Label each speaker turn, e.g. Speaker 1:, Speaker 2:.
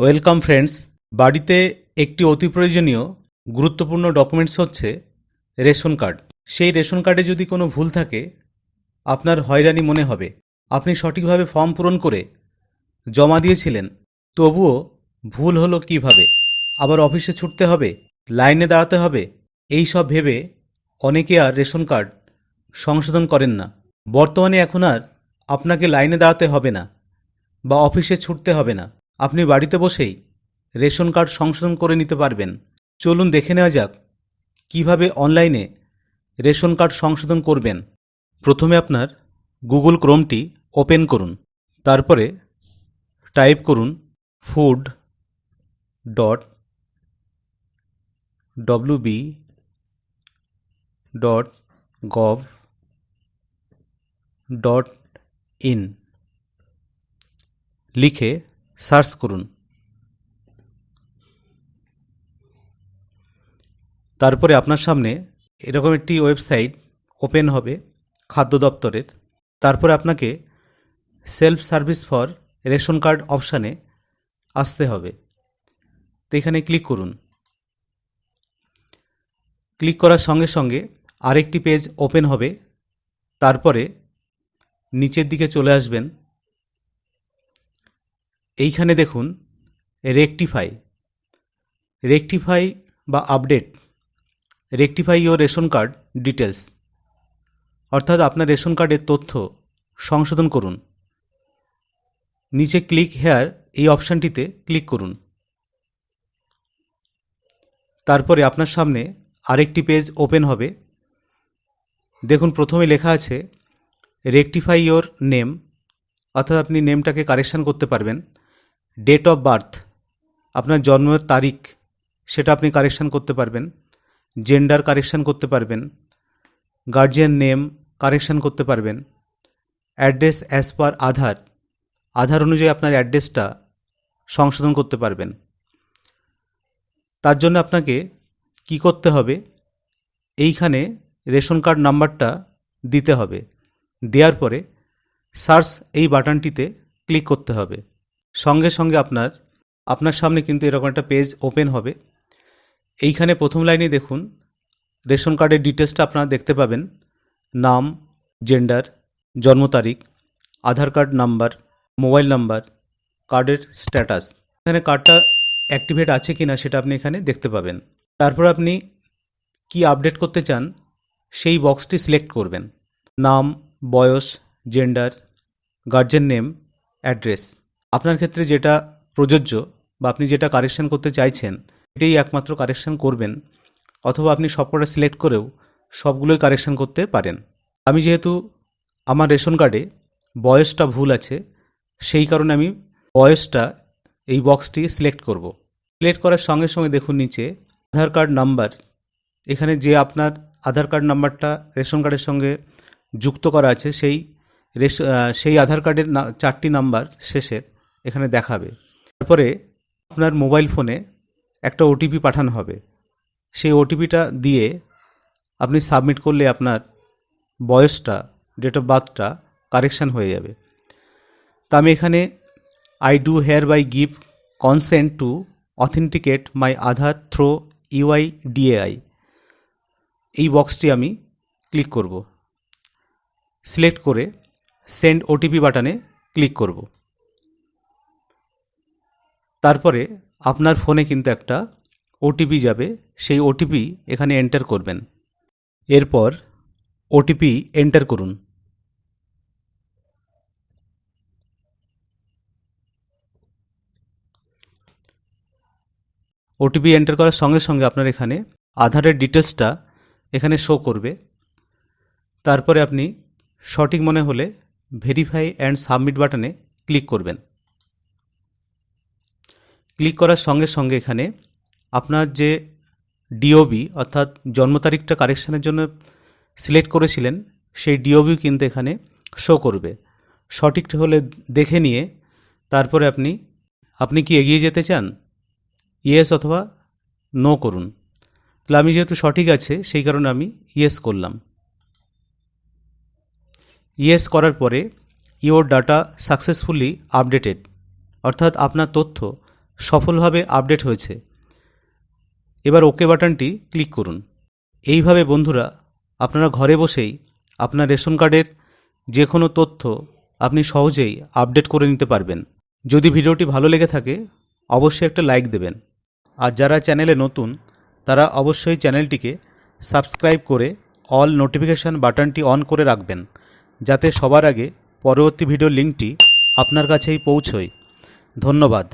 Speaker 1: Welcome friends, বাড়িতে একটি অতি প্রয়োজনীয়, গুরুত্বপূর্ণ ডকুমেন্টস হচ্ছে রেশন কার্ড। সেই রেশন কার্ডে যদি কোনো ভুল থাকে, আপনার হয়রানি মনে হবে। আপনি সঠিকভাবে ফর্ম পূরণ করে জমা দিয়েছিলেন। তবুও ভুল হলো কীভাবে? আবার অফিসে ছুটতে হবে, লাইনে দাঁড়াতে হবে, এই সব ভেবে অনেকে আর রেশন কার্ড সংশোধন করেন না। বর্তমানে এখন আর আপনাকে লাইনে দাঁড়াতে হবে না, বা অফিসে ছুটতে হবে না। আপনি বাড়িতে বসেই রেশন কার্ড সংশোধন করে নিতে পারবেন। চলুন দেখে নেওয়া যাক কীভাবে অনলাইনে রেশন কার্ড সংশোধন করবেন। প্রথমে আপনার গুগল ক্রোমটি ওপেন করুন। তারপরে টাইপ করুন food dot W B dot gov dot in লিখে সার্চ করুন। তারপরে আপনার সামনে এরকম একটি ওয়েবসাইট ওপেন হবে, খাদ্য দপ্তরের। তারপরে আপনাকে self service for ration card অপশানে আসতে হবে। তো এখানে ক্লিক করুন। ক্লিক করার সঙ্গে সঙ্গে আরেকটি পেজ ওপেন হবে। তারপরে নিচের দিকে চলে আসবেন। এইখানে দেখুন রেকটিফাই রেকটিফাই বা update rectify your ration card details অর্থাৎ আপনার রেশন কার্ডের তথ্য সংশোধন করুন। নিচে ক্লিক হেয়ার এই অপশানটিতে ক্লিক করুন। তারপরে আপনার সামনে আরেকটি পেজ ওপেন হবে। দেখুন, প্রথমে লেখা আছে রেকটিফাই ইয়োর নেম অর্থাৎ আপনি নেমটাকে কারেকশান করতে পারবেন। ডেট অফ বার্থ আপনার জন্মের তারিখ, সেটা আপনি কারেকশান করতে পারবেন জেন্ডার কারেকশান করতে পারবেন গার্জিয়ান নেম কারেকশান করতে পারবেন অ্যাড্রেস অ্যাজ পার আধার আধার অনুযায়ী আপনার অ্যাড্রেসটা সংশোধন করতে পারবেন। তার জন্য আপনাকে কি করতে হবে? এইখানে রেশন কার্ড নাম্বারটা দিতে হবে। দেওয়ার পরে সার্চ এই বাটনটিতে ক্লিক করতে হবে। সঙ্গে সঙ্গে আপনার আপনার সামনে কিন্তু এরকম একটা পেজ ওপেন হবে। এইখানে প্রথম লাইনে দেখুন, রেশন কার্ডের ডিটেলসটা আপনারা দেখতে পাবেন। নাম জেন্ডার জন্ম তারিখ, Aadhaar card number mobile number কার্ডের স্ট্যাটাস এখানে কার্ডটা অ্যাক্টিভেট আছে কি না সেটা আপনি এখানে দেখতে পাবেন। তারপর আপনি কি আপডেট করতে চান, সেই বক্সটি সিলেক্ট করবেন। নাম, বয়স জেন্ডার গার্জেন নেম অ্যাড্রেস আপনার ক্ষেত্রে যেটা প্রযোজ্য বা আপনি যেটা কারেকশন করতে চাইছেন, এটাই একমাত্র কারেকশন করবেন অথবা আপনি সবকটা সিলেক্ট করেও সবগুলোই কারেকশন করতে পারেন। আমি যেহেতু আমার রেশন কার্ডে বয়সটা ভুল আছে, সেই কারণে আমি বয়সটা এই বক্সটি সিলেক্ট করব। সিলেক্ট করার সঙ্গে সঙ্গে দেখুন নিচে আধার কার্ড নাম্বার এখানে যে আপনার আধার কার্ড নাম্বারটা রেশন কার্ডের সঙ্গে যুক্ত করা আছে, সেই সেই আধার কার্ডের চারটি নাম্বার শেষের। এখানে দেখাবে। তারপরে আপনার মোবাইল ফোনে একটা ওটিপি পাঠানো হবে। সেই ওটিপিটা দিয়ে আপনি সাবমিট করলে আপনার বয়সটা ডেট অফ বার্থটা কারেকশান হয়ে যাবে। তা আমি এখানে I do here by give consent to authenticate my Aadhaar through UI DAI এই বক্সটি আমি ক্লিক করব। সিলেক্ট করে সেন্ড ওটিপি বাটনে ক্লিক করব। তারপরে আপনার ফোনে কিন্তু একটা ওটিপি যাবে, সেই ওটিপি এখানে এন্টার করবেন। এরপর ওটিপি এন্টার করুন। ওটিপি এন্টার করার সঙ্গে সঙ্গে আপনার এখানে আধারের ডিটেলসটা এখানে শো করবে। তারপরে আপনি সঠিক মনে হলে ভেরিফাই অ্যান্ড সাবমিট বাটনে ক্লিক করবেন। ক্লিক করার সঙ্গে সঙ্গে এখানে আপনার যে ডিওবি অর্থাৎ জন্ম তারিখটা কারেকশানের জন্য সিলেক্ট করেছিলেন, সেই ডিওবি কিন্তু এখানে শো করবে। সঠিক হলে দেখে নিয়ে তারপরে আপনি আপনি কি এগিয়ে যেতে চান? ইয়েস অথবা নো করুন। তাহলে আমি যেহেতু সঠিক আছে, সেই কারণে আমি ইয়েস করলাম। ইয়েস করার পরে ইওর ডাটা সাকসেসফুলি আপডেটেড অর্থাৎ আপনার তথ্য সফলভাবে আপডেট হয়েছে। এবার ওকে বাটনটি ক্লিক করুন। এইভাবে বন্ধুরা, আপনারা ঘরে বসেই আপনার রেশন কার্ডের যে কোনো তথ্য আপনি সহজেই আপডেট করে নিতে পারবেন। যদি ভিডিওটি ভালো লেগে থাকে, অবশ্যই একটা লাইক দেবেন। আর যারা চ্যানেলে নতুন, তারা অবশ্যই চ্যানেলটিকে সাবস্ক্রাইব করে অল নোটিফিকেশান বাটনটি অন করে রাখবেন, যাতে সবার আগে পরবর্তী ভিডিও লিঙ্কটি আপনার কাছেই পৌঁছয়। ধন্যবাদ।